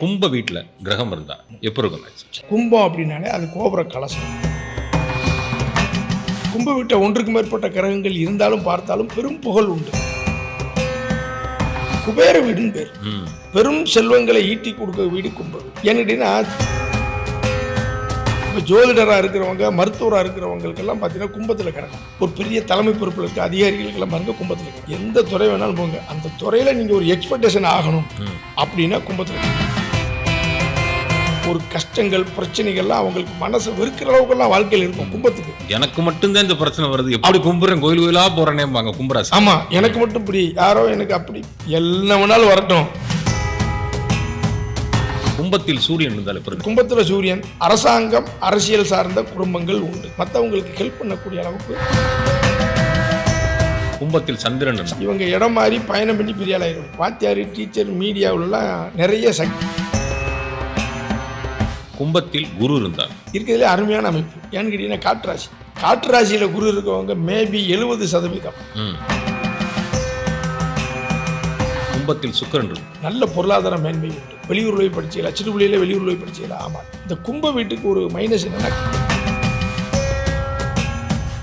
கும்ப வீட்டில் கிரகம் இருந்தா எப்படி இருக்கும் கும்பம் அப்படின்னாலே அது கோபுர கலசம். கும்ப வீட்டை ஒன்றுக்கு மேற்பட்ட கிரகங்கள் இருந்தாலும் பார்த்தாலும் பெரும் புகழ் உண்டு. குபேர வீடுன்னு பேர். பெரும் செல்வங்களை ஈட்டி கொடுக்க வீடு கும்ப வீடு. ஏன்னு இப்போ ஜோதிடராக இருக்கிறவங்க மருத்துவராக இருக்கிறவங்களுக்கெல்லாம் பார்த்தீங்கன்னா கும்பத்தில் கிடக்கும் ஒரு பெரிய தலைமை பொறுப்பில் இருக்க அதிகாரிகளுக்கெல்லாம் பாருங்க கும்பத்தில் எந்த துறை வேணாலும் போங்க. அந்த துறையில் நீங்கள் ஒரு எக்ஸ்பெக்டேஷன் ஆகணும். அப்படின்னா கும்பத்தில் ஒரு கஷ்டங்கள் பிரச்சனைகள்லாம் அவங்களுக்கு மனசு வெறுக்கிற அளவுக்குலாம் வாழ்க்கையில் இருக்கும் கும்பத்துக்கு. எனக்கு மட்டும்தான் இந்த பிரச்சனை வருது. எப்படி கும்புறேன் கோயில் கோயிலா போறேனேம்பாங்க கும்பராசி. ஆமா எனக்கு மட்டும் இப்படி யாரோ எனக்கு அப்படி என்ன வேணாலும் வரட்டும். கும்பத்தில் சூரியன் இருந்தால் எப்படி இருக்கும் கும்பத்துல சூரியன் அரசாங்கம் அரசியல் சார்ந்த குடும்பங்கள் உண்டு. மற்றவங்களுக்கு ஹெல்ப் பண்ணக்கூடிய அளவுக்கு. கும்பத்தில் சந்திரன் இவங்க இடம் மாறி பயணம் பண்ணி பெரிய ஆளாயிரும் வாத்தியார் டீச்சர் மீடியாவிலலாம் நிறைய சக்தி. கும்பத்தில் குரு இருந்தார். இருக்கிறதுலே அருமையான அமைப்பு. ஏன்னு கேட்டீங்கன்னா காற்று ராசி. காற்று ராசியில குரு இருக்கவங்க மேபி எழுபது சதவீதம். ம். கும்பத்தில் சுக்கிரன் நல்ல பொருளாதார மேன்மை உண்டு. வெளியூர் போய் படிச்சீங்களா சிறுபுள்ளியில வெளியூர் போய் படிச்சீங்களா ஆமாம் இந்த கும்ப வீட்டுக்கு ஒரு மைனஸ் என்னன்னா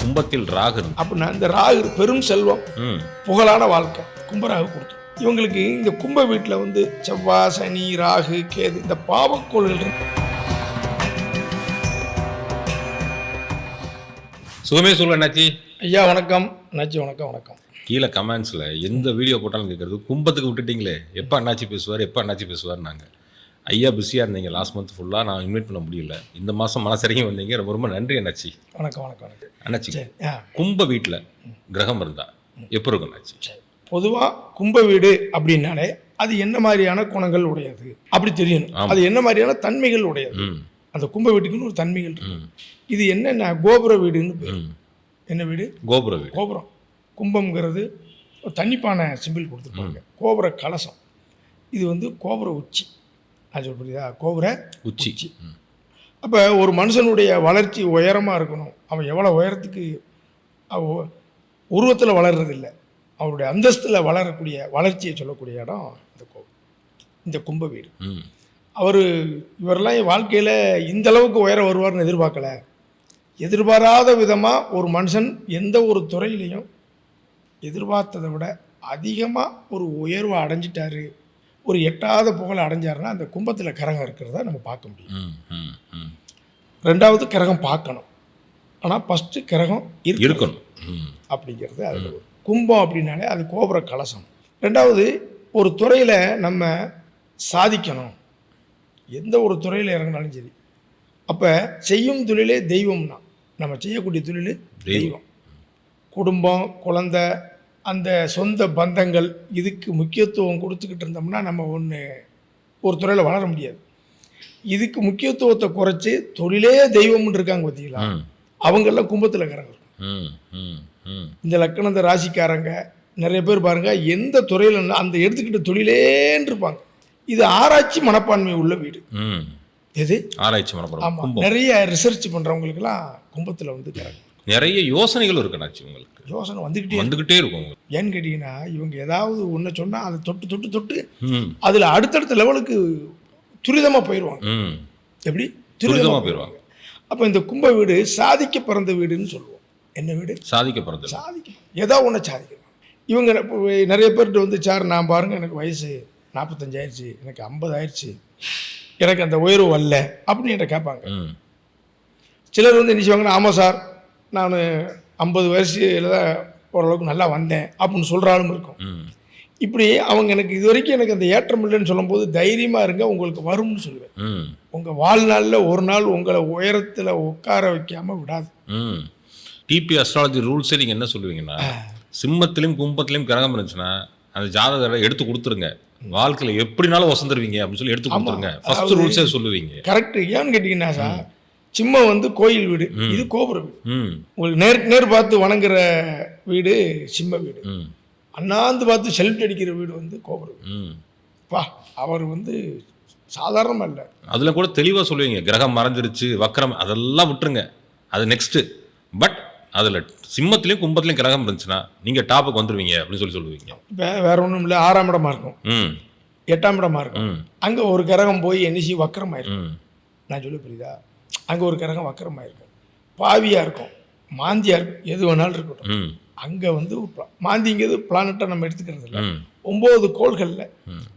கும்பத்தில் ராகு அப்படின்னா இந்த ராகு பெரும் செல்வம் ம். புகழான வாழ்க்கை கும்பராகு கொடுத்தோம் இவங்களுக்கு இந்த கும்ப வீட்டில் வந்து செவ்வாய் சனி ராகு கேது இந்த பாவக்கோள்கள் இருக்கு. சுகமே சொல்ல என்னாச்சு ஐயா வணக்கம். அண்ணாச்சி வணக்கம் வணக்கம். கீழே கமெண்ட்ஸில் எந்த வீடியோ போட்டாலும் கேட்குறது. கும்பத்துக்கு விட்டுட்டீங்களே. எப்போ அண்ணாச்சி பேசுவார் எப்போ அண்ணாச்சி பேசுவார் நாங்கள் ஐயா பிஸியாக இருந்தீங்க லாஸ்ட் மந்த் ஃபுல்லாக நான் இன்வைட் பண்ண முடியல. இந்த மாதம் மனசரிங்க வந்தீங்க. ரொம்ப ரொம்ப நன்றி அண்ணாச்சி. வணக்கம் வணக்கம் வணக்கம். அண்ணாச்சி கும்ப வீட்டில் கிரகம் இருந்தா எப்படி இருக்கும் அண்ணாச்சி? பொதுவாக கும்ப வீடு அப்படின்னாலே அது என்ன மாதிரியான குணங்கள் உடையது? அப்படி தெரியணும். அது என்ன மாதிரியான தன்மைகள் உடையது? ம். அந்த கும்ப வீட்டுக்குன்னு ஒரு தன்மைகள் இது என்னென்ன? கோபுர வீடுன்னு பேர். என்ன வீடு? கோபுர வீடு. கோபுரம். கும்பம்ங்கிறது ஒரு தண்ணிப்பானை சிம்பிள் கொடுத்துருப்பாங்க. கோபுர கலசம். இது வந்து கோபுர உச்சி. அது சொல்ல புரியுதா கோபுர உச்சி. அப்போ ஒரு மனுஷனுடைய வளர்ச்சி உயரமாக இருக்கணும். அவன் எவ்வளோ உயரத்துக்கு உருவத்தில் வளர்றதில்ல. அவருடைய அந்தஸ்தில் வளரக்கூடிய வளர்ச்சியை சொல்லக்கூடிய இடம் இந்த கோ இந்த கும்ப வீடு. அவர் இவரெல்லாம் என் வாழ்க்கையில் இந்த அளவுக்கு உயர வருவார்னு எதிர்பார்க்கல. எதிர்பாராத விதமாக ஒரு மனுஷன் எந்த ஒரு துறையிலையும் எதிர்பார்த்ததை விட அதிகமாக ஒரு உயர்வை அடைஞ்சிட்டாரு ஒரு எட்டாத புகழை அடைஞ்சாருன்னா அந்த கும்பத்தில் கிரகம் இருக்கிறத நம்ம பார்க்க முடியும். ரெண்டாவது கிரகம் பார்க்கணும். ஆனால் ஃபஸ்ட்டு கிரகம் இருக்கு இருக்கணும். அப்படிங்கிறது அதில் கும்பம் அப்படின்னாலே அது கோபுர கலசம். ரெண்டாவது ஒரு துறையில் நம்ம சாதிக்கணும். எந்த ஒரு துறையில் இறங்கினாலும் சரி. அப்போ செய்யும் தொழிலே தெய்வம்னா நம்ம செய்யக்கூடிய தொழில் தெய்வம். குடும்பம் குழந்தை அந்த சொந்த பந்தங்கள் இதுக்கு முக்கியத்துவம் கொடுத்துக்கிட்டு இருந்தோம்னா நம்ம ஒன்று ஒரு துறையில் வளர முடியாது. இதுக்கு முக்கியத்துவத்தை குறைச்சி தொழிலே தெய்வம்னு இருக்காங்க பார்த்தீங்களா அவங்கெல்லாம் கும்பத்தில் ம் இந்த லக்கணந்த ராசிக்காரங்க நிறைய பேர் பாருங்க எந்த துறையில் அந்த எடுத்துக்கிட்ட தொழிலேன்னு இருப்பாங்க. இது ஆராய்ச்சி மனப்பான்மை உள்ள வீடு. ம். எது? ஆராய்ச்சி மனப்படம் ஆமாம் நிறைய ரிசர்ச் பண்ணுறவங்களுக்குலாம் கும்பத்தில் வந்து கிரகம் நிறைய யோசனைகள் இருக்கு அண்ணாச்சி உங்களுக்கு. யோசனை வந்துக்கிட்டே வந்துக்கிட்டே இருக்கும் ஏன்னு கேட்டிங்கன்னா இவங்க ஏதாவது ஒன்று சொன்னால் அதை தொட்டு தொட்டு தொட்டு அதில் அடுத்தடுத்த லெவலுக்கு துரிதமாக போயிடுவாங்க எப்படி? துரிதமாக போயிடுவாங்க அப்போ இந்த கும்ப வீடு சாதிக்க பிறந்த வீடுன்னு சொல்லுவோம். என்ன வீடு? சாதிக்க பிறந்தது. சாதிக்க ஏதோ ஒன்று சாதிக்கணும். இவங்க நிறைய பேர்கிட்ட வந்து சார் நான் பாருங்க எனக்கு வயசு நாற்பத்தஞ்சாயிருச்சு எனக்கு ஐம்பது ஆயிடுச்சு எனக்கு அந்த உயர்வு வரல அப்படின்னு என்கிட்ட கேட்பாங்க. ம். சிலர் வந்து என்ன செய்வாங்கன்னா ஆமாம் சார் நான் ஐம்பது வயசில் தான் ஓரளவுக்கு நல்லா வந்தேன் அப்படின்னு சொல்கிற ஆளும் இருக்கும். இப்படி அவங்க எனக்கு இது வரைக்கும் எனக்கு அந்த ஏற்றம் இல்லைன்னு சொல்லும்போது தைரியமாக இருங்க உங்களுக்கு வரும்னு சொல்லுவேன். உங்கள் வாழ்நாளில் ஒரு நாள் உங்களை உயரத்தில் உட்கார வைக்காமல் விடாது. டிபி அஸ்ட்ராலஜி ரூல்ஸே நீங்கள் என்ன சொல்லுவீங்கன்னா சிம்மத்திலையும் கும்பத்திலையும் கிரகம் இருந்துச்சுன்னா அந்த ஜாதகரை எடுத்து கொடுத்துருங்க. வாழ்க்கையில் எப்படினாலும் வசந்துருவீங்க அப்படின்னு சொல்லி எடுத்து கொடுத்துருங்க. ஃபர்ஸ்ட் ரூல்ஸே சொல்லுவீங்க. கரெக்ட் ஏன்னு கேட்டிங்கன்னா சார் சிம்மம் வந்து கோயில் வீடு. இது கோபுர வீடு. ம். உங்களுக்கு நேருக்கு நேர் பார்த்து வணங்குற வீடு சிம்ம வீடு. ம். அண்ணாந்து பார்த்து செல்ஃப்ட் அடிக்கிற வீடு வந்து கோபுர வீடு. ம். வா அவர் வந்து சாதாரணமாக இல்லை. அதில் கூட தெளிவாக சொல்லுவீங்க. கிரகம் மறைஞ்சிருச்சு வக்கரம் அதெல்லாம் விட்டுருங்க. அது நெக்ஸ்ட்டு பட் அதில் சிம்மத்திலையும் கும்பத்திலையும் கிரகம் இருந்துச்சுன்னா நீங்கள் டாப்புக்கு வந்துடுவீங்க அப்படின்னு சொல்லி சொல்லுவீங்க. இப்போ வேற ஒன்றும் இல்லை. ஆறாம் இடமா இருக்கும். ம். எட்டாம் இடமா இருக்கும். அங்கே ஒரு கிரகம் போய் என்சி வக்கரமாயிருக்கும் நான் சொல்ல புரியுதா? அங்கே ஒரு கிரகம் வக்கரமாயிருக்கும் பாவியாக இருக்கும். மாந்தியாக இருக்கும். எது வேணாலும் இருக்கட்டும். அங்கே வந்து மாந்திங்கிறது பிளானட்டை நம்ம எடுத்துக்கிறது இல்லை. ஒம்பது கோள்களில்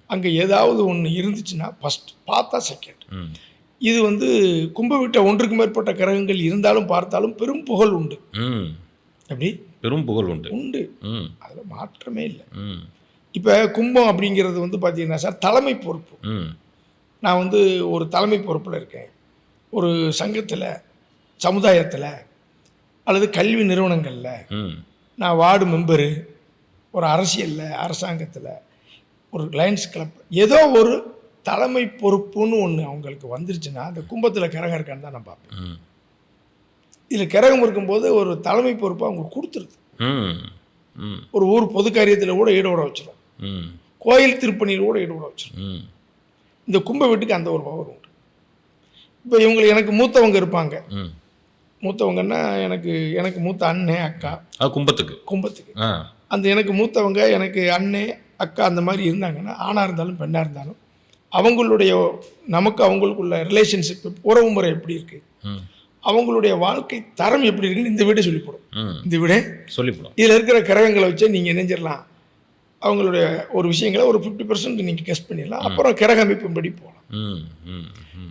அங்கே ஏதாவது ஒன்று இருந்துச்சுன்னா ஃபஸ்ட் பார்த்தா செகண்ட் இது வந்து கும்ப வீட்டை ஒன்றுக்கு மேற்பட்ட கிரகங்கள் இருந்தாலும் பார்த்தாலும் பெரும் புகழ் உண்டு. ம். எப்படி? பெரும் புகழ் உண்டு. உண்டு. அதில் மாற்றமே இல்லை. இப்போ கும்பம் அப்படிங்கிறது வந்து பார்த்தீங்கன்னா சார் தலைமை பொறுப்பு. நான் வந்து ஒரு தலைமை பொறுப்பில் இருக்கேன். ஒரு சங்கத்தில் சமுதாயத்தில் அல்லது கல்வி நிறுவனங்களில் நான் வார்டு மெம்பரு ஒரு அரசியலில் அரசாங்கத்தில் ஒரு லயன்ஸ் கிளப் ஏதோ ஒரு தலைமை பொறுப்புன்னு ஒன்று அவங்களுக்கு வந்துருச்சுன்னா அந்த கும்பத்தில் கிரகம் இருக்கான்னு தான் நான் பார்ப்பேன். இதில் கிரகம் இருக்கும்போது ஒரு தலைமை பொறுப்பு அவங்களுக்கு கொடுத்துருது. ஒரு ஊர் பொது காரியத்தில் கூட ஈடுபட வச்சிடும் கோயில் திருப்பணியில் கூட ஈடுபட வச்சிடும் இந்த கும்ப வீட்டுக்கு அந்த ஒரு உண்டு இப்போ இவங்களுக்கு எனக்கு மூத்தவங்க இருப்பாங்க. மூத்தவங்கன்னா எனக்கு எனக்கு மூத்த அண்ணன் அக்கா. கும்பத்துக்கு? கும்பத்துக்கு. அந்த எனக்கு மூத்தவங்க எனக்கு அண்ணன் அக்கா அந்த மாதிரி இருந்தாங்கன்னா ஆணாக இருந்தாலும் பெண்ணாக இருந்தாலும் அவங்களுடைய நமக்கு அவங்களுக்குள்ள ரிலேஷன்ஷிப் உறவு முறை எப்படி இருக்குது அவங்களுடைய வாழ்க்கை தரம் எப்படி இருக்குன்னு இந்த வீடே சொல்லிப் போடும் ம். இந்த வீடே சொல்லிவிடும் இதில் இருக்கிற கிரகங்களை வச்சு நீங்கள் இணைஞ்சிடலாம் அவங்களுடைய ஒரு விஷயங்களை ஒரு ஃபிஃப்டி பர்சன்ட் நீங்கள் கெஸ்ட் பண்ணிடலாம். அப்புறம் கிரக அமைப்பின்படி போகலாம்.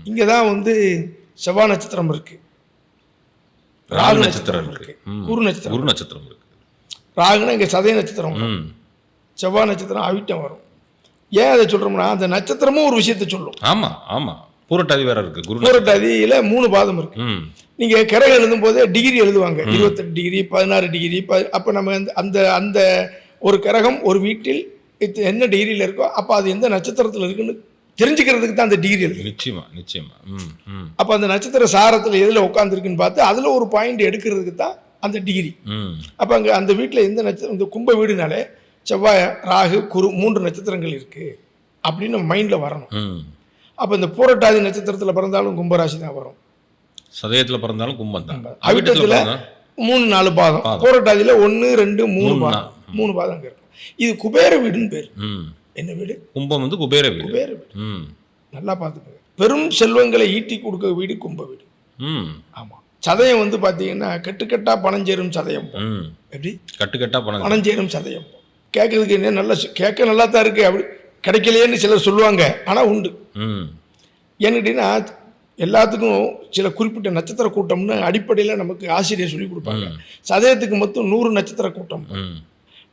இங்கே தான் வந்து செவ்வாய் நட்சத்திரம் இருக்குது ராகு நட்சத்திரம் இருக்கு. ம். குரு நட்சத்திரம் குரு நட்சத்திரம் இருக்கு. ராகுனா இங்கே சதய நட்சத்திரம் செவ்வாய் நட்சத்திரம் அவிட்டம் வரும். ஏன் அதை சொல்கிறோம்னா அந்த நட்சத்திரமும் ஒரு விஷயத்தை சொல்லும். ஆமா ஆமா. பூரட்டாதி வேற இருக்கு குரு பூரட்டாதியில் மூணு பாதம் இருக்கு. நீங்கள் கிரகம் எழுதும் போதே டிகிரி எழுதுவாங்க இருபத்தெட்டு டிகிரி பதினாறு டிகிரி அப்போ நம்ம அந்த அந்த ஒரு கிரகம் ஒரு வீட்டில் இது என்ன டிகிரியில் இருக்கோ அப்போ அது எந்த நட்சத்திரத்தில் இருக்குன்னு தெரிஞ்சுக்கிறதுக்கு தான் அந்த டிகிரி எழுது நிச்சயமா நிச்சயமா. அப்போ அந்த நட்சத்திர சாரத்தில் எதில் உட்காந்துருக்குன்னு பார்த்து அதில் ஒரு பாயிண்ட் எடுக்கிறதுக்கு தான் அந்த டிகிரி அப்போ அங்கே அந்த வீட்டில் எந்த நட்சத்திரம் இந்த கும்ப வீடுனாலே செவ்வாய் ராகு குரு மூன்று நட்சத்திரங்கள் இருக்குது அப்படின்னு நம்ம மைண்டில் வரணும். அப்போ இந்த பூரட்டாதி நட்சத்திரத்தில் பிறந்தாலும் கும்பராசி தான் வரும். சதயத்துல பிறந்தாலும் கும்பம் தான். அவிட்டத்தில் மூணு நாலு பாதம். பூரட்டாதியில் ஒன்று ரெண்டு மூணு பாதம். மூணு பாதம் அங்கே இருக்கும். இது குபேர வீடுன்னு பேர். என்ன வீடு? கும்பம் வந்து குபேர வீடு. குபேர வீடு. ம். நல்லா பார்த்துக்கோங்க. பெரும் செல்வங்களை ஈட்டி கொடுக்க வீடு கும்ப வீடு. ம். ஆமாம் சதயம் வந்து பார்த்தீங்கன்னா கட்டுக்கட்டா பணம் சேரும் சதயம். ம். எப்படி? கட்டுக்கட்டா பணம் பணம் சேரும் சதயம். கேட்கறதுக்கு என்ன நல்லா கேட்க நல்லா தான் இருக்கு. அப்படி கிடைக்கலையேன்னு சிலர் சொல்லுவாங்க. ஆனால் உண்டு. ம். ஏன்னு எல்லாத்துக்கும் சில குறிப்பிட்ட நட்சத்திர கூட்டம்னு அடிப்படையில் நமக்கு ஆசிரியர் சொல்லி கொடுப்பாங்க. சதயத்துக்கு மொத்தம் நூறு நட்சத்திர கூட்டம்.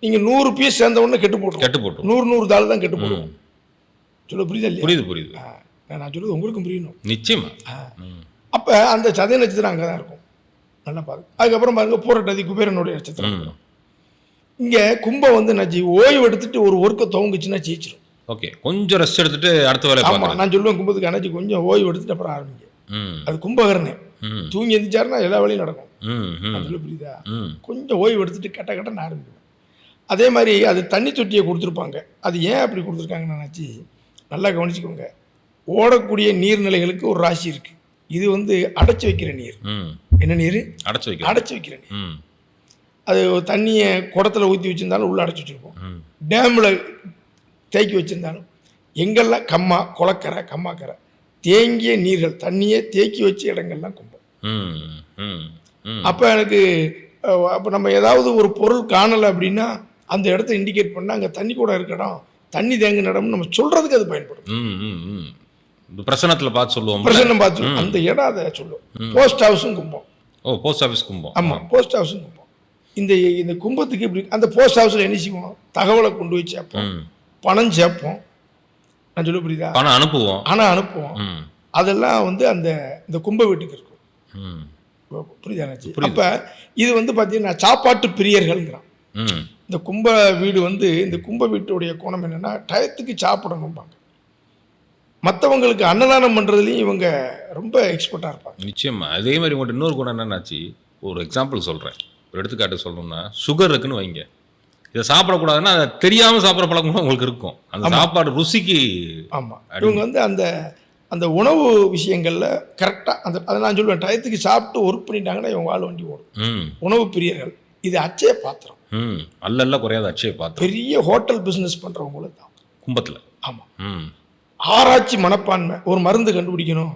நீங்கள் நூறு பீஸ் சேர்ந்த உடனே கெட்டு போட்டுரும். கெட்டு போட்டு நூறு நூறு தாள் தான் கெட்டு போடுவோம் சொல்ல புரியுதா இல்லையா? புரியுது புரியுது. நான் சொல்றது உங்களுக்கும் புரியணும். நிச்சயமா. அப்போ அந்த சதய நட்சத்திரம் அங்கே தான் இருக்கும். நல்லா பாருங்க அதுக்கப்புறம் பாருங்க பூரட்டாதி குபேரனுடைய நட்சத்திரம். இங்கே கும்பம் வந்து நச்சு ஓய்வு எடுத்துட்டு ஒரு ஒர்க்கை துவங்குச்சுன்னா ஜெயிச்சிடும் ஓகே. கொஞ்சம் ரெஸ்ட் எடுத்துட்டு அடுத்த வேலையை ஆமாம் நான் சொல்லுவேன் கும்பத்துக்கு அணைச்சி கொஞ்சம் ஓய்வு எடுத்துட்டு அப்புறம் ஆரம்பிங்க. அது கும்பகரணே தூங்கி எந்திரிச்சாருன்னா எல்லா வேலையும் நடக்கும். நான் புரியுதா? கொஞ்சம் ஓய்வு எடுத்துட்டு கட்ட கட்டன்னு ஆரம்பிக்கும் அதே மாதிரி அது தண்ணி தொட்டியை கொடுத்துருப்பாங்க. அது ஏன் அப்படி கொடுத்துருக்காங்கன்னு நினச்சி நல்லா கவனிச்சுக்கோங்க. ஓடக்கூடிய நீர்நிலைகளுக்கு ஒரு ராசி இருக்கு. இது வந்து அடைச்சி வைக்கிற நீர். என்ன நீர்? அடைச்சு வைக்கிறேன் அடைச்சி வைக்கிற நீர். ம். அது தண்ணியை குடத்துல ஊற்றி வச்சிருந்தாலும் உள்ளே அடைச்சி வச்சுருப்போம். டேமில் தேக்கி வச்சிருந்தாலும் எங்கெல்லாம் கம்மா குளக்கரை கம்மாக்கரை தேங்கிய நீர்கள் தண்ணியே தேக்கி வச்ச இடங்கள்லாம் கும்பம். அப்போ எனக்கு அப்போ நம்ம ஏதாவது ஒரு பொருள் காணலை அப்படின்னா அந்த இடத்த இண்டிகேட் பண்ணால் அங்கே தண்ணி கூட இருக்க இடம் தண்ணி தேங்கின இடம்னு நம்ம சொல்கிறதுக்கு அது பயன்படும். பிரசனத்தில் பார்த்து சொல்லுவோம் பிரசன்னம் பார்த்து. அந்த இடம் அதை சொல்லும். போஸ்ட் ஹவுஸும் கும்பம். ஓ போஸ்ட் ஆஃபீஸ் கும்பம். ஆமாம் போஸ்ட் ஹவுஸும் கும்பம். இந்த இந்த கும்பத்துக்கு இப்படி அந்த போஸ்ட் ஹவுஸில் என்ன செய்வோம்? தகவலை கொண்டு போய் சேர்ப்போம். பணம் சேர்ப்போம். நான் சொல்ல புரியுதா? பணம் அனுப்புவோம். ஆனால் அனுப்புவோம். அதெல்லாம் வந்து அந்த இந்த கும்ப வீட்டுக்கு இருக்கும். ம். புரியுதாச்சு அப்போ இது வந்து பார்த்தீங்கன்னா சாப்பாட்டு பிரியர்கள்ங்கிறான். இந்த கும்ப வீடு வந்து இந்த கும்ப வீட்டுடைய குணம் என்னென்னா டயத்துக்கு சாப்பிடணும்பாங்க. மற்றவங்களுக்கு அன்னதானம் பண்ணுறதுலையும் இவங்க ரொம்ப எக்ஸ்பர்ட்டாக இருப்பாங்க. நிச்சயமா. அதே மாதிரி உங்கள்கிட்ட இன்னொரு குணம் என்னன்னாச்சு ஒரு எக்ஸாம்பிள் சொல்கிறேன் ஒரு எடுத்துக்காட்டு சொல்லணும்னா சுகர் இருக்குன்னு வைங்க. இதை சாப்பிடக்கூடாதுன்னா அதை தெரியாமல் சாப்பிட்ற பழக்கம் உங்களுக்கு இருக்கும். அந்த சாப்பாடு ருசிக்கு ஆமாம் இவங்க வந்து அந்த அந்த உணவு விஷயங்களில் கரெக்டாக அந்த அதை நான் சொல்லுவேன் டயத்துக்கு சாப்பிட்டு ஒர்க் பண்ணிட்டாங்கன்னா இவங்க வாழ் வண்டி ஓடும். உணவு பிரியர்கள் இது அச்சய பாத்திரம். ம் அல்ல அல்ல குறையாத அச்சய பார்த்து பெரிய ஹோட்டல் பிஸ்னஸ் பண்ணுறவங்களும் தான். கும்பத்தில். ஆமாம் ம். ஆராய்ச்சி மனப்பான்மை ஒரு மருந்து கண்டுபிடிக்கணும்.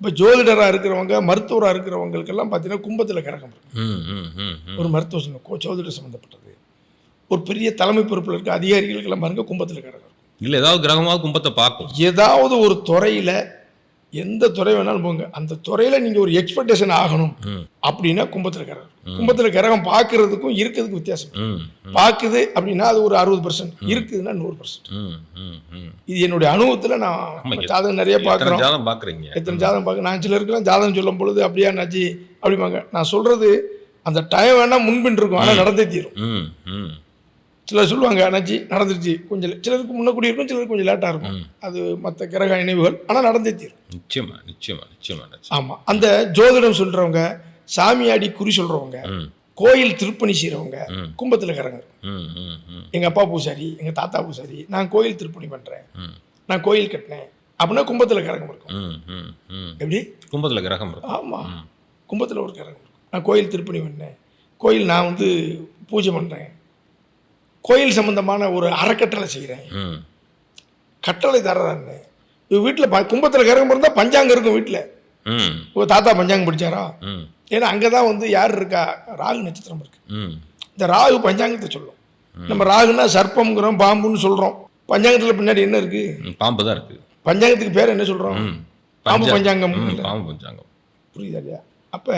இப்போ ஜோதிடராக இருக்கிறவங்க மருத்துவராக இருக்கிறவங்களுக்கெல்லாம் பார்த்தீங்கன்னா கும்பத்தில் கிரகம் இருக்கு. ம் ம் ம் ம். ஒரு மருத்துவ சம்பந்தம், கோ ஜோதிட சம்மந்தப்பட்டது ஒரு பெரிய தலைமை பொறுப்பில் இருக்க அதிகாரிகளுக்கெல்லாம் பாருங்க கும்பத்தில் இருக்கும் இல்லை ஏதாவது கிரகமாவது கும்பத்தை பார்க்கும். ஏதாவது ஒரு துறையில் எந்த துறை வேணாலும் போங்க. அந்த துறையில் நீங்கள் ஒரு எக்ஸ்பெக்டேஷன் ஆகணும். அப்படின்னா கும்பத்தில் கிரகம். கும்பத்தில் கிரகம் பார்க்கறதுக்கும் இருக்கிறதுக்கும் வித்தியாசம். பார்க்குது அப்படின்னா அது ஒரு அறுபது பர்சன்ட் இருக்குதுன்னா நூறு பர்சன்ட் இது என்னுடைய அனுபவத்தில் நான் ஜாதகம் நிறைய பார்க்குறோம். ஜாதகம் பார்க்குறீங்க? எத்தனை ஜாதகம் பார்க்க நான் சிலருக்குலாம் ஜாதகம் சொல்லும் பொழுது அப்படியா நச்சு அப்படிம்பாங்க. நான் சொல்கிறது அந்த டைம் வேணால் முன்பின் இருக்கும். ஆனால் நடந்தே தீரும். சிலர் சொல்லுவாங்க அண்ணாச்சி நடந்துருச்சு கொஞ்சம் சிலருக்கு முன்னக்கூடி இருக்கும் சிலருக்கு கொஞ்சம் லேட்டாக இருக்கும். அது மற்ற கிரக இணைவுகள் ஆனால் நடந்தே தீரும். நிச்சயமா நிச்சயமா நிச்சயமா நிச்சயமா. ஆமாம் அந்த ஜோதிடம் சொல்கிறவங்க சாமியாடி குறி சொல்கிறவங்க கோயில் திருப்பணி செய்கிறவங்க. கும்பத்தில் ம் எங்கள் அப்பா பூசாரி எங்கள் தாத்தா பூசாரி நான் கோயில் திருப்பணி பண்ணுறேன் நான் கோயில் கட்டினேன். அப்படின்னா கும்பத்தில் கிரகம் இருக்கும். எப்படி? கும்பத்தில் கிரகம் இருக்கும். ஆமாம் கும்பத்தில் ஒரு கிரகம் இருக்கும். நான் கோயில் திருப்பணி பண்ணேன். கோயில் நான் வந்து பூஜை பண்ணுறேன் கோயில் சம்பந்தமான ஒரு அறக்கட்டளை செய்கிறேன் கட்டளை தர்றாருன்னு இவ வீட்டில் கும்பத்தில் கிரகம் இருந்தால் பஞ்சாங்கம் இருக்கும் வீட்டில் இவ தாத்தா பஞ்சாங்கம் படிச்சாரா? ம். ஏன்னா அங்கே தான் வந்து யார் இருக்கா? ராகு நட்சத்திரம் இருக்கு. இந்த ராகு பஞ்சாங்கத்தை சொல்லும். நம்ம ராகுனா சர்ப்பம்ங்கிறோம் பாம்புன்னு சொல்கிறோம் பஞ்சாங்கத்தில் பின்னாடி என்ன இருக்குது ம், பாம்பு தான் இருக்கு. பஞ்சாங்கத்துக்கு பேர் என்ன சொல்கிறோம் பாம்பு பஞ்சா- பஞ்சாங்கம். பாம்பு பஞ்சாங்கம். புரியுதா இல்லையா? அப்போ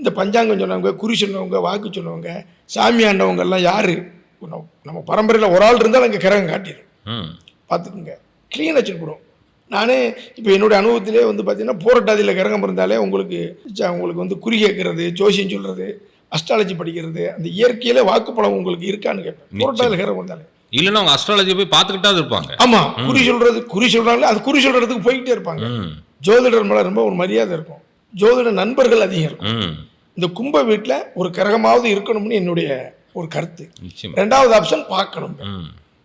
இந்த பஞ்சாங்கம் சொன்னவங்க குறி சொன்னவங்க வாக்கு சொன்னவங்க சாமி ஆண்டவங்க எல்லாம் யார்? நம்ம பரம்பரையில் ஒரு ஆள் இருந்தாலும் அங்கே கிரகம் காட்டிடும் பார்த்துக்குங்க. க்ளீனாக சொல்லிவிடும் நானே இப்போ என்னுடைய அனுபவத்திலே வந்து பார்த்தீங்கன்னா போராட்டாதியில் கிரகம் இருந்தாலே உங்களுக்கு ச- உங்களுக்கு வந்து குறி கேட்கறது ஜோசியம் சொல்கிறது அஸ்ட்ராலஜி படிக்கிறது அந்த இயற்கையில வாக்குப்பழம் உங்களுக்கு இருக்கான்னு கேட்பேன். போராட்டாதியில் கிரகம் இருந்தாலே இல்லைன்னா அவங்க அஸ்ட்ராலஜி போய் பார்த்துக்கிட்டாது இருப்பாங்க. ஆமாம் குறி சொல்கிறது குறி சொல்கிறாங்களே அது குறி சொல்கிறதுக்கு போய்கிட்டே இருப்பாங்க. ஜோதிடர் மேலே ரொம்ப ஒரு மரியாதை இருக்கும். ஜோதிட நண்பர்கள் அதிகம் இருக்கும். இந்த கும்ப வீட்டில் ஒரு கிரகமாவது இருக்கணும்னு என்னுடைய ஒரு கருத்து. ரெண்டாவது ஆப்ஷன் பார்க்கணும்.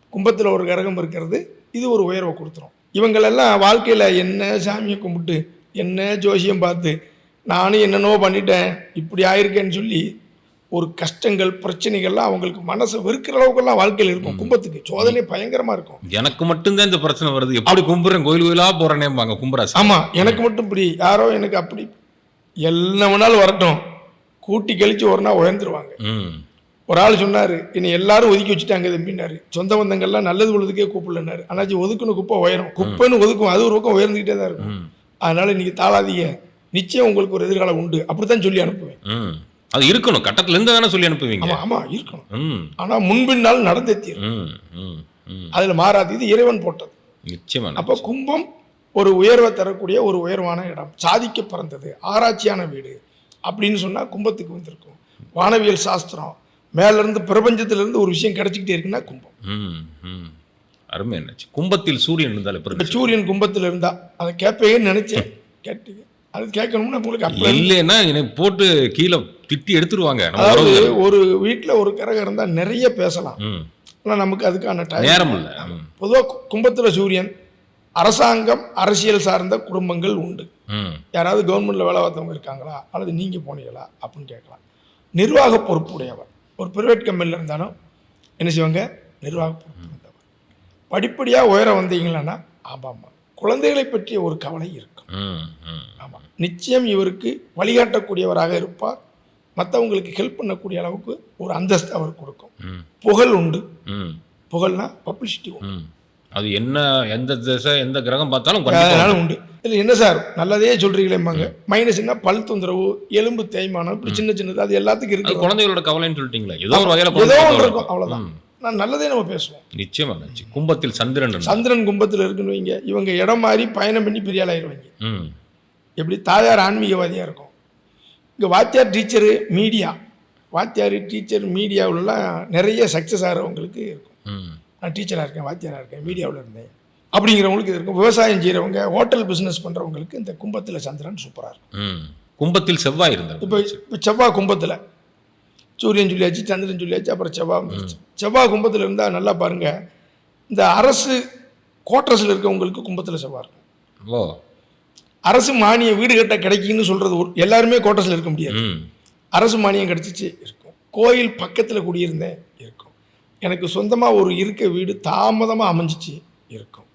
கும்பத்தில் ஒரு கிரகம் இருக்கிறது. இது ஒரு உயர்வை கொடுத்துரும். இவங்களெல்லாம் வாழ்க்கையில் என்ன சாமியை கும்பிட்டு என்ன ஜோசியம் பார்த்து நானும் என்னென்னவோ பண்ணிட்டேன் இப்படி ஆயிருக்கேன்னு சொல்லி ஒரு கஷ்டங்கள் பிரச்சனைகள்லாம் அவங்களுக்கு மனசை வெறுக்கிற அளவுக்குலாம் வாழ்க்கையில் இருக்கும். கும்பத்துக்கு சோதனை பயங்கரமாக இருக்கும். எனக்கு மட்டும்தான் இந்த பிரச்சனை வருது. எப்படி கும்பிடுறேன் கோயில் கோயிலா போறேனேம்பாங்க கும்பராசி ஆமாம் எனக்கு மட்டும் இப்படி யாரோ எனக்கு அப்படி. என்ன வேணாலும் வரட்டும். கூட்டி கழிச்சு ஒரு நாள் உயர்ந்துருவாங்க. ம். ஒரு ஆள் சொன்னார் என்னை எல்லாரும் ஒதுக்கி வச்சுட்டாங்க தம்பினாரு சொந்த பந்தங்கள்லாம் நல்லது உள்ளதுக்கே கூப்பிடலனாரு அண்ணாச்சி ஒதுக்குன்னு குப்பை உயரும். குப்பைன்னு ஒதுக்கும் அது ஒரு பக்கம் உயர்ந்துக்கிட்டே தான் இருக்கும். அதனால நீங்க தாளாதீங்க. நிச்சயம் உங்களுக்கு ஒரு எதிர்காலம் உண்டு. அப்படித்தான் சொல்லி அனுப்புவேன். அது இருக்கணும். கட்டத்துல இருந்து தானே சொல்லி அனுப்புவீங்க. ஆமா ஆமா இருக்கணும். ம். ஆனா முன்பின்னால் நடந்தே தீரும். அதுல மாறாது இது இறைவன் போட்டது. நிச்சயமா அப்போ கும்பம் ஒரு உயர்வை தரக்கூடிய ஒரு உயர்வான இடம். சாதிக்க பிறந்தது ஆராய்ச்சியான வீடு. அப்படின்னு சொன்னா கும்பத்துக்கு வந்திருக்கும். வானவியல் சாஸ்திரம். மேல இருந்து பிரபஞ்சத்துல இருந்து ஒரு விஷயம் கிடைச்சிக்கிட்டே இருக்குன்னா கும்பம். ம் ம். அருமை என்னாச்சு. கும்பத்தில் சூரியன் இருந்தால் சூரியன் கும்பத்தில் இருந்தா அதை கேட்பேன்னு நினைச்சேன். கேட்டீங்க. அது கேட்கணும்னு உங்களுக்கு அப்போ இல்லைன்னா என்னை போட்டு கீழே திட்டி எடுத்துருவாங்க. அதாவது. ஒரு வீட்டில் ஒரு கிரகம் இருந்தால் நிறைய பேசலாம். ஆனால் நமக்கு அதுக்கான டைம் நேரம் இல்லை. பொதுவாக கும்பத்தில் சூரியன் அரசாங்கம் அரசியல் சார்ந்த குடும்பங்கள் உண்டு. யாராவது கவர்மெண்ட்டில் வேலை பார்த்தவங்க இருக்காங்களா? அல்லது நீங்கள் போனீங்களா? அப்படின்னு கேட்கலாம். நிர்வாக பொறுப்புடையவர். ஒரு ப்ரைவேட் கம்பெனியில் இருந்தாலும் என்ன செய்வாங்க? நிர்வாக படிப்படியாக உயர வந்தீங்களான்னா ஆமாம்மா குழந்தைகளை பற்றிய ஒரு கவலை இருக்கும். ஆமாம் நிச்சயம் இவருக்கு வழிகாட்டக்கூடியவராக இருப்பார். மற்றவங்களுக்கு ஹெல்ப் பண்ணக்கூடிய அளவுக்கு ஒரு அந்தஸ்து அவர் கொடுக்கும். புகழ் உண்டு. புகழ்னா பப்ளிசிட்டி உண்டு. அது என்ன எந்த திசை எந்த கிரகம் பார்த்தாலும் அதனால உண்டு. இல்லை என்ன சார்? நல்லதே சொல்றீங்களேம்பாங்க. மைனஸ் என்ன பல் தொந்தரவு எலும்பு தேய்மானம் இப்படி சின்ன சின்னது அது எல்லாத்துக்கும் இருக்கு குழந்தைகளோட கவலைன்னு சொல்லிட்டீங்களா? ஏதோ ஒரு வகையில ஏதோ ஒன்று இருக்கும் அவ்வளோதான். நான் நல்லதே நம்ம பேசுவோம். நிச்சயமா கும்பத்தில் சந்திரன். சந்திரன் கும்பத்தில் இருக்குன்னு வைங்க. இவங்க இடம் மாறி பயணம் பண்ணி பெரிய ஆளாயிருவாங்க ம். எப்படி? தாயார் ஆன்மீகவாதியாக இருக்கும். இங்கே வாத்தியார் டீச்சரு மீடியா. வாத்தியார் டீச்சர் மீடியாவிலலாம் நிறைய சக்ஸஸ் ஆகிறவங்களுக்கு இருக்கும். ம். நான் டீச்சராக இருக்கேன் வாத்தியாராக இருக்கேன் மீடியாவில் இருந்தேன். அப்படிங்கிறவங்களுக்கு இது இருக்கும். விவசாயம் செய்கிறவங்க ஹோட்டல் பிஸ்னஸ் பண்ணுறவங்களுக்கு இந்த கும்பத்தில் சந்திரன் சூப்பராக இருக்கும். கும்பத்தில் செவ்வாய் இருந்தார் இப்போ இப்போ செவ்வாய் கும்பத்தில் சூரியன் சொல்லியாச்சு சந்திரன் சொல்லியாச்சு அப்புறம் செவ்வாய் செவ்வாய் கும்பத்தில் இருந்தால் நல்லா பாருங்கள் இந்த அரசு கோட்ரஸில் இருக்கவங்களுக்கு கும்பத்தில் செவ்வாய் இருக்கும். ஓ. அரசு மானியம் வீடு கட்ட கிடைக்குன்னு சொல்கிறது எல்லாருமே கோட்டஸில் இருக்க முடியாது. அரசு மானியம் கிடச்சிச்சு இருக்கும். கோயில் பக்கத்தில் குடியிருந்தேன் இருக்கும். எனக்கு சொந்தமாக ஒரு இருக்க வீடு தாமதமாக அமைஞ்சிச்சு இருக்கும்.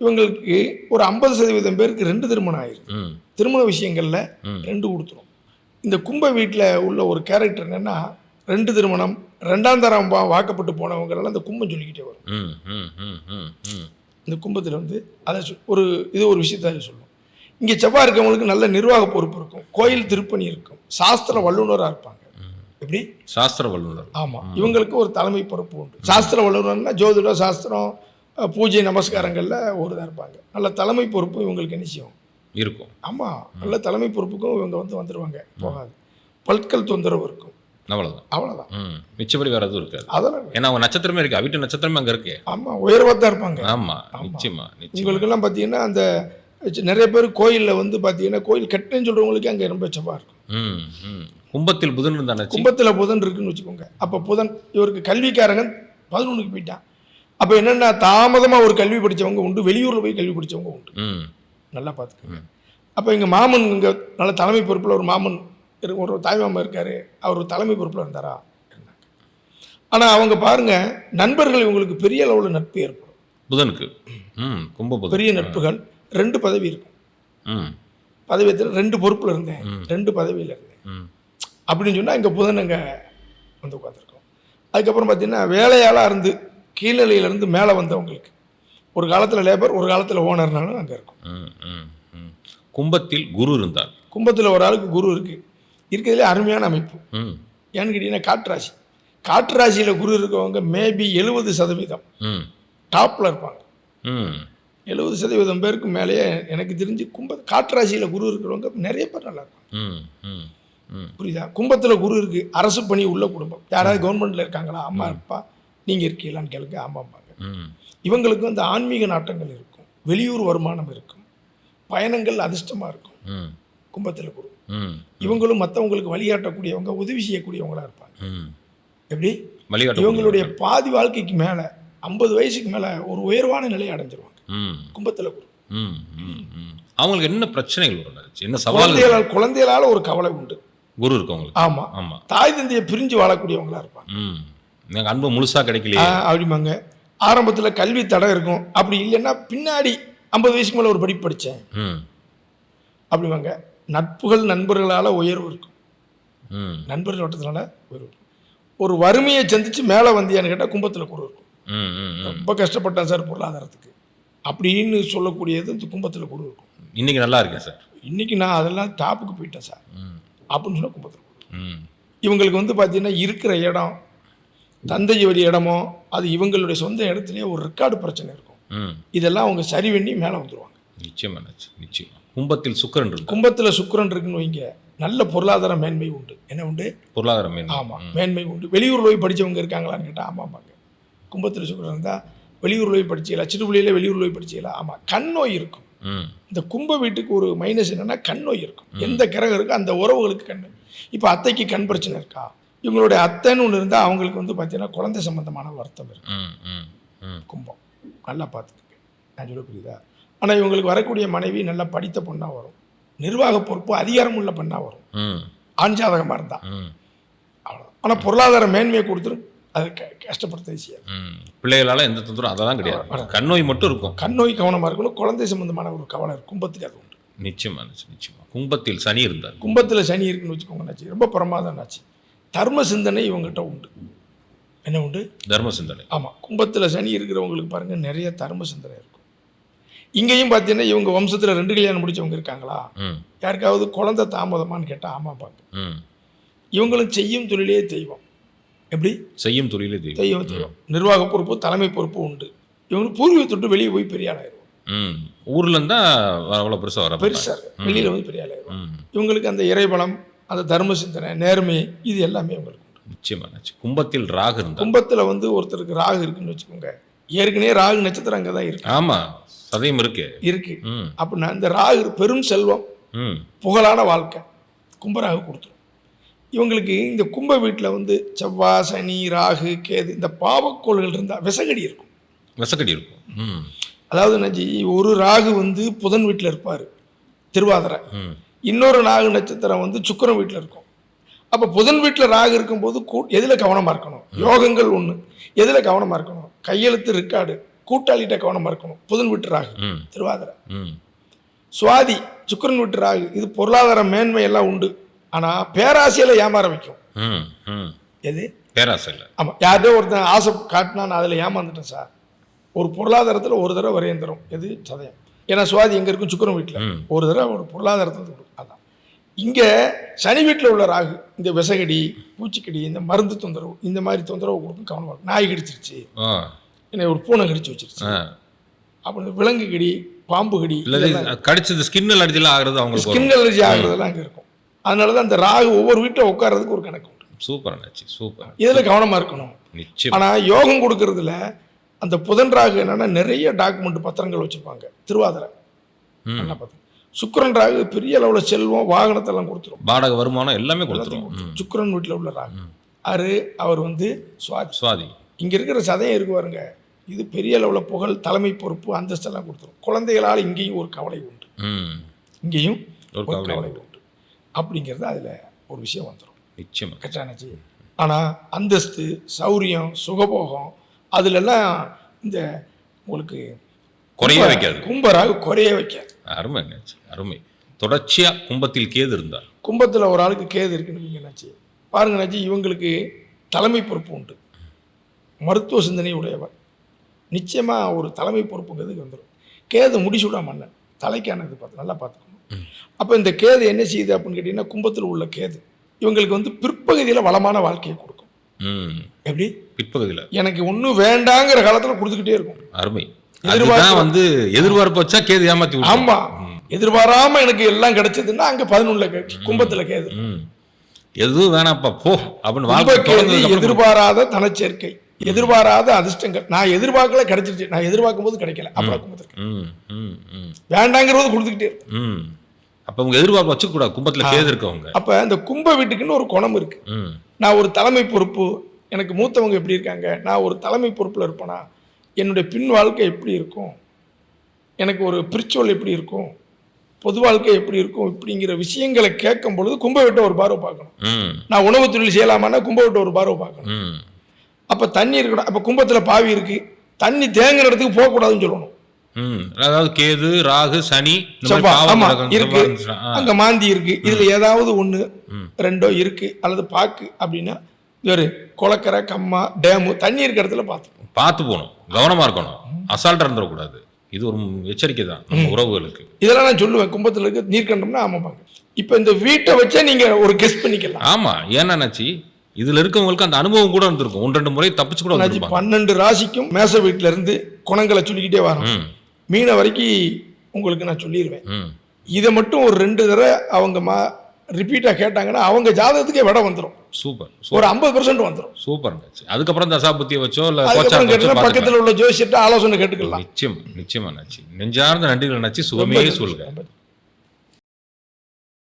இவங்களுக்கு ஒரு ஐம்பது சதவீதம் பேருக்கு ரெண்டு திருமணம் ஆயிருக்கு. ம். திருமண விஷயங்களில். ரெண்டு கொடுத்துரும். இந்த கும்ப வீட்டில் உள்ள ஒரு கேரக்டர் என்னன்னா ரெண்டு திருமணம் ரெண்டாம் தரம் வாக்கப்பட்டு போனவங்களெல்லாம் இந்த கும்பம் சொல்லிக்கிட்டே வரும். இந்த கும்பத்தில் வந்து அதை ஒரு இது ஒரு விஷயத்த சொல்லும். இங்கே செவ்வாய் இருக்கவங்களுக்கு நல்ல நிர்வாக பொறுப்பு இருக்கும். கோயில் திருப்பணி இருக்கும். சாஸ்திர வல்லுநராக இருப்பாங்க. எப்படி? சாஸ்திர வல்லுநர் ஆமாம் இவங்களுக்கு ஒரு தலைமை பொறுப்பு உண்டு. சாஸ்திர வல்லுநர்னா ஜோதிடம் சாஸ்திரம் பூஜை நமஸ்காரங்களில் ஒரு இருப்பாங்க. நல்ல தலைமை பொறுப்பு இவங்களுக்கு செய்யும்? இருக்கும். ஆமாம் நல்ல தலைமை பொறுப்புக்கும் இவங்க வந்து வந்துடுவாங்க போகாது. பல்கல் தொந்தரவு இருக்கும். அவ்வளோதான் அவ்வளோதான் மிச்சப்படி வேற எதுவும் இருக்காது. அதெல்லாம் ஏன்னா அவங்க நட்சத்திரமே இருக்கு. அவிட்ட நட்சத்திரமே அங்கே இருக்கு. ஆமாம் உயர்வாக தான் இருப்பாங்க. ஆமா. நிச்சயமா நிச்சயமா. உங்களுக்கெல்லாம் பார்த்தீங்கன்னா அந்த நிறைய பேர் கோயிலில் வந்து பார்த்தீங்கன்னா கோயில் கட்டுன்னு சொல்கிறவங்களுக்கு அங்கே ரொம்ப செவ்வாய் இருக்கும். கும்பத்தில் புதன் இருந்தாச்சு கும்பத்தில் புதன் இருக்குன்னு வச்சுக்கோங்க. அப்போ புதன் இவருக்கு கல்விக்காரங்க பதினொன்றுக்கு போயிட்டான். அப்போ என்னென்னா தாமதமாக ஒரு கல்வி படித்தவங்க உண்டு வெளியூரில் போய் கல்வி படித்தவங்க உண்டு. ம். நல்லா பார்த்துக்கோங்க அப்போ எங்கள் மாமன் இங்கே நல்ல தலைமை பொறுப்பில் ஒரு மாமன் ஒரு தாய்மாமன் இருக்கார். அவர் ஒரு தலைமை பொறுப்பில் இருந்தாரா? இருந்தாங்க. ஆனால் அவங்க பாருங்க நண்பர்கள் இவங்களுக்கு பெரிய அளவில் நட்பு ஏற்படும். புதனுக்கு. ம் கும்ப பெரிய நட்புகள் ரெண்டு பதவி இருக்கும். ம். பதவியத்தில் ரெண்டு பொறுப்பில் இருந்தேன். ரெண்டு பதவியில் இருந்தேன். ம். அப்படின்னு சொன்னால் இங்கே புதன் அங்கே வந்து உட்காந்துருக்கோம் அதுக்கப்புறம் பார்த்தீங்கன்னா வேலையாளாக இருந்து கீழ்நிலையிலேருந்து மேலே வந்தவங்களுக்கு. ஒரு காலத்தில் லேபர் ஒரு காலத்தில் ஓனர்னாலும் அங்கே இருக்கும். ம் ம் ம். கும்பத்தில் குரு இருந்தார். கும்பத்தில் ஒரு ஆளுக்கு குரு இருக்குது இருக்கிறதுலே அருமையான அமைப்பு. ஏன்னு கேட்டிங்கன்னா காட்டு ராசி. காட்டு ராசியில் குரு இருக்கவங்க மேபி எழுபது சதவீதம். ம். டாப்பில் இருப்பாங்க. ம். எழுபது சதவீதம் பேருக்கு மேலேயே எனக்கு தெரிஞ்சு கும்ப காட்டு ராசியில் குரு இருக்கிறவங்க நிறைய பேர் நல்லா இருப்பாங்க. ம் ம் ம். புரியுதா? கும்பத்தில் குரு இருக்குது அரசு பணி உள்ள குடும்பம். யாராவது கவர்மெண்ட்டில் இருக்காங்களா? அம்மா அப்பா நீங்கள் இருக்கீங்களான்னு கேளுங்க ஆமாம்பாங்க. இவங்களுக்கு வந்து ஆன்மீக நாட்டங்கள் இருக்கும் வெளியூர் வருமானம் இருக்கும் பயணங்கள் அதிர்ஷ்டமாக இருக்கும். கும்பத்தில் குரு. இவங்களும் மற்றவங்களுக்கு வழிகாட்டக்கூடியவங்க உதவி செய்யக்கூடியவங்களா இருப்பாங்க. எப்படி? இவங்களுடைய பாதி வாழ்க்கைக்கு மேலே ஐம்பது வயசுக்கு மேலே ஒரு உயர்வான நிலையை அடைஞ்சிருவாங்க. கும்பத்தில் குரு. அவங்களுக்கு என்ன பிரச்சனைகள் என்ன சவால் குழந்தைகளால் ஒரு கவலை உண்டு. குரு இருக்கு அவங்களுக்கு. ஆமாம் ஆமா. தாய் தந்தையை பிரிஞ்சு வாழக்கூடியவங்களா இருப்பாங்க. ம். எனக்கு அன்பு முழுசா கிடைக்கலையே. ஆ, அப்படிம்பாங்க. ஆரம்பத்தில் கல்வி தடை இருக்கும். அப்படி இல்லைன்னா பின்னாடி ஐம்பது வயசுக்கு மேலே ஒரு படிப்பு படித்தேன் ம். அப்படிம்பாங்க. நட்புகள் நண்பர்களால் உயர்வு இருக்கும். ம். நண்பர்கள் வட்டத்தினால உயர்வு இருக்கும். ஒரு வறுமையை சந்திச்சு மேலே வந்தியான்னு கேட்டால் கும்பத்தில் குரு இருக்கும். ரொம்ப கஷ்டப்பட்டேன் சார் பொருளாதாரத்துக்கு. அப்படின்னு சொல்லக்கூடியது இந்த கும்பத்தில் குரு இருக்கும். இன்னைக்கு நல்லா இருக்கேன் சார். இன்னைக்கு நான் அதெல்லாம் டாப்புக்கு போயிட்டேன் சார். அப்படின்னு சொன்னால் கும்பத்தில் குரு ம். இவங்களுக்கு வந்து பார்த்தீங்கன்னா இருக்கிற இடம் தந்தை வழி இடமோ அது இவங்களுடைய சொந்த இடத்துலயே ஒரு ரெக்கார்டு பிரச்சனை இருக்கும். இதெல்லாம் அவங்க சரி பண்ணி மேலே வந்துருவாங்க. நிச்சயமா நிச்சயம் கும்பத்தில் சுக்கிரன் இருக்கு. கும்பத்தில் சுக்கிரன் இருக்குன்னு வைங்க நல்ல பொருளாதார மேன்மை உண்டு. என்ன உண்டு? பொருளாதார மேன்மை. ஆமாம் மேன்மை உண்டு. வெளியூரில் போய் படித்தவங்க இருக்காங்களான்னு கேட்டால் ஆமாம்பாங்க கும்பத்தில் சுக்கிரன் இருந்தால் வெளியூரில் போய் படிச்சீங்களா சிறுபுள்ளியில் வெளியூரில் போய் படிச்சீங்களா ஆமாம் கண் நோய் இருக்கும். இந்த கும்ப வீட்டுக்கு ஒரு மைனஸ் என்னன்னா கண் நோய் இருக்கும். எந்த கிரகம் இருக்கோ அந்த உறவுகளுக்கு கண் இப்போ அத்தைக்கு கண் பிரச்சனை இருக்கா? இவங்களுடைய அத்தைன்னு ஒன்று இருந்தால் அவங்களுக்கு வந்து பார்த்தீங்கன்னா குழந்தை சம்பந்தமான வருத்தம் இருக்கு. ம் ம் ம். கும்பம். நல்லா பார்த்துக்கங்க. நான் சொல்ல புரியுதா? ஆனால் இவங்களுக்கு வரக்கூடிய மனைவி நல்லா படித்த பொண்ணாக வரும். நிர்வாக பொறுப்பு அதிகாரம் உள்ள பெண்ணாக வரும். ம். ஆண் ஜாதகமாக இருந்தால் அவ்வளோ ஆனால் பொருளாதார மேன்மையை கொடுத்துரும். அது கஷ்டப்படுத்த செய்யாது ம். பிள்ளைகளால எந்த தொந்தரவும் அதெல்லாம் கிடையாது. கண்ணோய் மட்டும் இருக்கும். கண் நோய் கவனமாக இருக்கணும். குழந்தை சம்பந்தமான ஒரு கவலை இருக்கும் கும்பத்துக்கு அது உண்டு. நிச்சயமா நிச்சயம் நிச்சயமா. கும்பத்தில் சனி இருந்தார். கும்பத்தில் சனி இருக்குன்னு வச்சுக்கோங்க நாச்சு ரொம்ப பிரமாதம் நாச்சு தர்ம சிந்தனை இவங்ககிட்ட உண்டு. என்ன உண்டு? தர்ம சிந்தனை. ஆமாம் கும்பத்தில் சனி இருக்கிறவங்களுக்கு பாருங்கள் நிறைய தர்ம சிந்தனை இருக்கும். இங்கேயும் பார்த்தீங்கன்னா இவங்க வம்சத்தில் ரெண்டு கல்யாணம் முடிச்சவங்க இருக்காங்களா? யாருக்காவது குழந்தை தாமதமான்னு கேட்டால் ஆமாப்பாங்க ம். இவங்களும் செய்யும் தொழிலே தெய்வம். எப்படி? செய்யும் தொழிலே தெய்வம். தெய்வம் தெய்வம். நிர்வாக பொறுப்பு தலைமை பொறுப்பு உண்டு. இவங்களுக்கு பூர்வீகத்தை விட்டு வெளியே போய் பெரிய ஆளாயிரும் ம். ஊர்ல இருந்தா அவ்வளோ பெருசா வர பெருசாக வெளியில் வந்து பெரிய ஆளாயிரும் இவங்களுக்கு அந்த இறைபலம் அந்த தர்ம சிந்தனை நேர்மை இது எல்லாமே இவங்களுக்கு உண்டு. கும்பத்தில் ராகு இருந்தார் கும்பத்தில் வந்து ஒருத்தருக்கு ராகு இருக்குன்னு வச்சுக்கோங்க. ஏற்கனவே ராகு நட்சத்திரம் அங்கே தான் இருக்கு. ஆமா. சதயம் இருக்கு. இருக்கு. அப்படின்னா இந்த ராகு பெரும் செல்வம். ம். புகழான வாழ்க்கை. கும்பராகு கொடுத்துரும். இவங்களுக்கு இந்த கும்ப வீட்டில் வந்து செவ்வாய் சனி ராகு கேது இந்த பாவக்கோள்கள் இருந்தால் விசகடி இருக்கும். விசக்கடி இருக்கும். அதாவது நஜி ஒரு ராகு வந்து புதன் வீட்டில் இருப்பார் திருவாதிரை. இன்னொரு நாகு நட்சத்திரம் வந்து சுக்கிரன் வீட்டில் இருக்கும். அப்போ புதன் வீட்டில் ராகு இருக்கும்போது கூ எதில் கவனமாக இருக்கணும்? யோகங்கள் ஒன்று எதில் கவனமாக இருக்கணும்? கையெழுத்து ரெக்கார்டு கூட்டாளிகிட்ட கவனமாக இருக்கணும். புதன் வீட்டு ராகு திருவாதிரை. ம். சுவாதி சுக்கிரன் வீட்டு ராகு. இது பொருளாதார மேன்மை எல்லாம் உண்டு. ஆனால் பேராசையில் ஏமாற வைக்கும். ம் ம். எது? பேராசை இல்லை ஆமாம் யார்கிட்டயோ ஒருத்தன் ஆசை காட்டினா நான் அதில் ஏமாந்துட்டேன் சார். ஒரு பொருளாதாரத்தில் ஒரு தடவை வரையும் தரும் எது? சதயம். ஏன்னா சுவாதி எங்கே இருக்கும் சுக்கிரன் வீட்டில். ஒரு தடவை ஒரு பொருளாதாரத்தில் கொடுக்கும் அதான். இங்கே சனி வீட்டில் உள்ள ராகு இந்த விசகடி பூச்சிக்கடி இந்த மருந்து தொந்தரவு இந்த மாதிரி தொந்தரவு கொடுக்கும் கவனமாக இருக்கும். நாய் கடிச்சிருச்சு. என்னை ஒரு பூனை கடிச்சு வச்சிருச்சு. அப்புறம் விலங்கு கடி பாம்பு கடி கடிச்சது ஸ்கின் அலர்ஜிலாம் ஆகுறது வரும். ஸ்கின் அலர்ஜி ஆகுறதெல்லாம் அங்கே இருக்கும். அதனால தான் அந்த ராகு ஒவ்வொரு வீட்டில் உட்கார்றதுக்கு ஒரு கணக்கு உண்டு. சூப்பர் அண்ணாச்சி சூப்பர். இதில் கவனமாக இருக்கணும். நிச்சயம். ஆனால் யோகம் கொடுக்கறதுல அந்த புதன் ராகு என்னன்னா நிறைய டாக்குமெண்ட் பத்திரங்கள் வச்சுருப்பாங்க. திருவாதிரை. நல்லா பார்த்து சுக்கிரன் ராகு பெரிய அளவில் செல்வம் வாகனத்தெல்லாம் கொடுத்துரும். வாடகை வருமானம் எல்லாமே கொடுத்துரும். சுக்கிரன் வீட்டில் உள்ள ராகு. அரு அவர் வந்து சுவாதி. சுவாதி. இங்கே இருக்கிற சதயம் இருக்கு பாருங்க. இது பெரிய அளவில் புகழ் தலைமை பொறுப்பு அந்தஸ்தெல்லாம் கொடுத்துரும். குழந்தைகளால் இங்கேயும் ஒரு கவலை உண்டு. இங்கேயும் ஒரு கவலை உண்டு. அப்படிங்கிறது அதில் ஒரு விஷயம் வந்துடும் நிச்சயமா. கச்சானச்சி ஆனால் அந்தஸ்து சௌரியம் சுகபோகம் அதுலெல்லாம் இந்த உங்களுக்கு குறைய வைக்காது. கும்பராகு குறைய வைக்காது. அருமை அருமை. தொடர்ச்சியா கும்பத்தில் கேது இருந்தார் கும்பத்தில் ஒரு ஆளுக்கு கேது இருக்குன்னு வைங்க அண்ணாச்சி. பாருங்க அண்ணாச்சி இவங்களுக்கு தலைமை பொறுப்பு உண்டு. மருத்துவ சிந்தனை உடையவர். நிச்சயமாக ஒரு தலைமை பொறுப்புங்கிறது வந்துடும் கேது முடிச்சுடா மன்னன். தலைக்கானது பார்த்து நல்லா பார்த்துக்கணும் அப்போ இந்த கேது என்ன செய்யுது அப்படின்னு கேட்டிங்கன்னா கும்பத்தில் உள்ள கேது. இவங்களுக்கு வந்து பிற்பகுதியில் வளமான வாழ்க்கையை கொடுக்கும். எப்படி? பிற்பகுதியில். எனக்கு ஒன்றும் வேண்டாங்கிற காலத்தில் கொடுத்துக்கிட்டே இருக்கும். அருமை. எதிர்பார்ப்பு- வந்து எதிர்பார்ப்பு வச்சா கேது ஏமாத்தி விட்டுரும். ஆமா. எதிர்பாராம எனக்கு எல்லாம் கிடைச்சதுன்னா அங்க பதினொன்னுல கும்பத்துல கேது. எதுவும் வேணாப்பா போ அப்படின்னு வாழ்க்கை எதிர்பாராத தனச்சேர்க்கை. எதிர்பாராத அதிர்ஷ்டங்கள். நான் எதிர்பார்க்கல கிடைச்சிருச்சு. நான் எதிர்பார்க்கும் போது கிடைக்கல. அப்புறம் வேண்டாங்கிறது கொடுத்துக்கிட்டே அப்போ உங்க எதிர்பார்ப்பு வச்சுக்கூடாது கும்பத்துல கேது இருக்கவங்க. அப்ப இந்த கும்ப வீட்டுக்குன்னு ஒரு குணம் இருக்கு. நான் ஒரு தலைமை பொறுப்பு எனக்கு மூத்தவங்க எப்படி இருக்காங்க? நான் ஒரு தலைமை பொறுப்புல இருப்பேனா? என்னுடைய பின் வாழ்க்கை எப்படி இருக்கும்? எனக்கு ஒரு பிரிச்சுவல் எப்படி இருக்கும்? பொது வாழ்க்கை எப்படி இருக்கும்? இப்படிங்கிற விஷயங்களை கேட்கும் பொழுது கும்ப வீட்டை ஒரு பார்வை பார்க்கணும். நான் உணவு தொழில் செய்யலாமான்னா கும்ப வீட்டை ஒரு பார்வை பார்க்கணும். அப்போ தண்ணி இருக்கணும். அப்போ கும்பத்தில் பாவி இருக்கு. தண்ணி தேங்குற இடத்துக்கு போகக்கூடாதுன்னு சொல்லணும். ம். அதாவது கேது ராகு சனி இருக்கு. அங்க மாந்தி இருக்கு. இதுல ஏதாவது ஒண்ணு. ரெண்டோ இருக்கு அல்லது பாக்கு அப்படின்னா ஒரு குளக்கரை கம்மா டேமு தண்ணி இருக்கிற இடத்துல பார்த்துக்கணும் பார்த்து போகணும். கவனமா இருக்கணும். அசால்ட்டா இருந்துடக்கூடாது. இது ஒரு எச்சரிக்கை தான் நம்ம உறவுகளுக்கு. இதெல்லாம் நான் சொல்லுவேன். கும்பத்தில் இருக்க நீர்க்கண்டம்னா ஆமாப்பாங்க இப்போ இந்த வீட்டை வச்சே நீங்க ஒரு கெஸ் பண்ணிக்கலாம். ஆமா. ஏன்னா என்னாச்சு? இதுல இருக்கவங்களுக்கு அந்த அனுபவம் கூட இருந்திருக்கும். ஒன்று ரெண்டு முறை தப்பிச்சு கூட பன்னெண்டு ராசிக்கும் மேச வீட்டுல இருந்து குணங்களை சொல்லிக்கிட்டே வரோம் மீன வரைக்கும் உங்களுக்கு நான் சொல்லிடுவேன் இதை மட்டும் ஒரு ரெண்டு தடவை அவங்க மா ரிப்பீட்டாக கேட்டாங்கன்னா அவங்க ஜாதகத்துக்கே விட வந்துடும் சூப்பர் ஒரு ஐம்பது பர்சன்ட் வந்துடும் சூப்பர் இருந்துச்சு அதுக்கப்புறம் தசாபுத்தியை வச்சோ இல்ல கேட்டீங்கன்னா. பக்கத்தில் உள்ள ஜோசியர்கிட்ட ஆலோசனை கேட்டுக்கலாம். நிச்சயம் நிச்சயமா நச்சு நெஞ்சார்ந்த நன்றிகள் நச்சு சுகமே சொல்லுங்க.